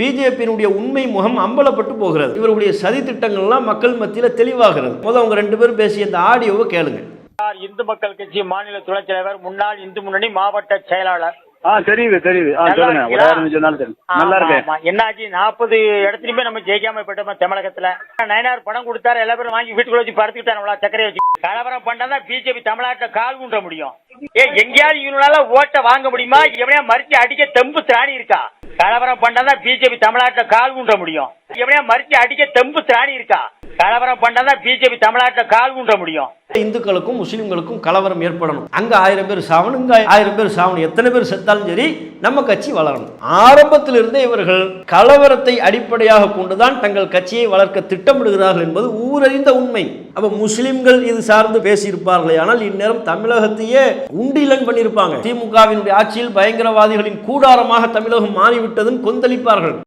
பிஜேபியினுடைய உண்மை முகம் அம்பலப்பட்டு போகிறது. இவருடைய சதி திட்டங்கள்லாம் மக்கள் மத்தியில் தெளிவாகிறது. முதல் அவங்க ரெண்டு பேரும் பேசிய இந்த ஆடியோவை கேளுங்க. இந்து மக்கள் கட்சி மாநில துணைத் தலைவர் முன்னாள் இந்து முன்னணி மாவட்ட செயலாளர். ஆ தெரியுது தெரியுது. நல்லா இருக்கேன். என்னாச்சு? நாற்பது இடத்துலயுமே நம்ம ஜெயிக்காம போயிட்டோம் தமிழகத்துல. நயனார் பணம் கொடுத்தாரு எல்லா பேரும் வாங்கி வீட்டுக்குள்ள வச்சு படுத்துக்கிட்டாங்களா சக்கரை வச்சு. கலவரம் பண்ணாதான் பிஜேபி தமிழ்நாட்டுல கால் ஊன்ற முடியும். ஏ எங்கேயாவது இவனால ஓட்ட வாங்க முடியுமா? எவனையா மறிச்சு அடிக்க தெம்பு திராணி இருக்கா? கலவரம் பண்ணாதான் பிஜேபி தமிழ்நாட்டில் கால் ஊன்ற முடியும். எப்படியா மறிச்சு அடிக்க தெம்பு திராணி இருக்கா? கலவரம் பண்ணாதான் பிஜேபி தமிழ்நாட்டில் கால் ஊன்ற முடியும். இந்துக்களுக்கும் முஸ்லிம்களுக்கும் கலவரம் ஏற்படணும். அங்க ஆயிரம் பேர் சாவணும் இங்க ஆயிரம் பேர் சாவணும். எத்தனை பேர் செத்தாலும் சரி நம்ம கட்சி வளரணும். ஆரம்பத்திலிருந்தே இவர்கள் கலவரத்தை அடிப்படையாக கொண்டுதான் தங்கள் கட்சியை வளர்க்க திட்டமிடுகிறார்கள் என்பது ஊரறிந்த உண்மை. அப்ப முஸ்லிம்கள் இது சார்ந்து பேசியிருப்பார்களே ஆனால் இந்நேரம் தமிழகத்தையே உண்டிலன் பண்ணியிருப்பாங்க. திமுகவினுடைய ஆட்சியில் பயங்கரவாதிகளின் கூடாரமாக தமிழகம் மாறிவிட்டதும் கொந்தளிப்பார்கள்.